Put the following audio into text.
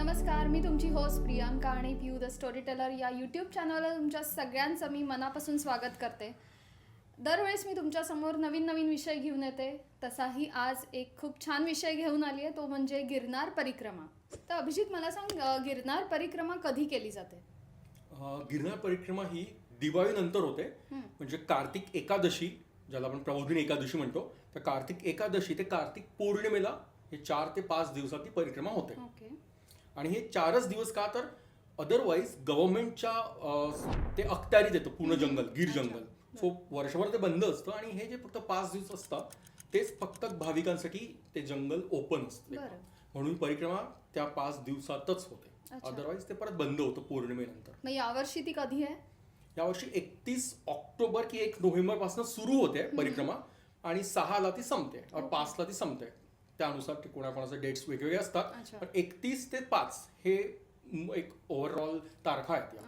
नमस्कार मी तुमची होस्ट प्रियांका आणि प्यू द स्टोरी टेलर या यूट्यूब चॅनलला तुमच्या सगळ्यांचं मी मनापासून स्वागत करते. दरवेळेस मी तुमच्यासमोर नवीन नवीन विषय घेऊन येते. तसाही आज एक खूप छान विषय घेऊन आली आहे तो म्हणजे गिरनार परिक्रमा. तर अभिजित मला सांग गिरनार परिक्रमा कधी केली जाते? गिरनार परिक्रमा ही दिवाळीनंतर होते. म्हणजे कार्तिक एकादशी ज्याला आपण प्रबोधिनी एकादशी म्हणतो तर कार्तिक एकादशी ते कार्तिक पौर्णिमेला हे चार ते पाच दिवसात ती परिक्रमा होते. ओके. आणि हे चारच दिवस का तर अदरवाईज गव्हर्नमेंटच्या ते अखत्यारीत येतं पूर्ण जंगल गिर. जंगल. सो वर्षभर ते बंद असतं आणि हे जे फक्त पाच दिवस असतात तेच फक्त भाविकांसाठी ते जंगल ओपन असतं. म्हणून परिक्रमा त्या पाच दिवसातच होते. अदरवाईज ते परत बंद होतं पौर्णिमेनंतर. मग यावर्षी ती कधी आहे? यावर्षी एकतीस ऑक्टोबर की एक नोव्हेंबरपासून सुरू होते परिक्रमा आणि सहाला ती संपते. पाचला ती संपते. त्यानुसार ते कोणाकोणाचे डेट्स वेगवेगळे असतात. पण एकतीस ते पाच हे एक ओव्हरऑल तारखा आहेत या.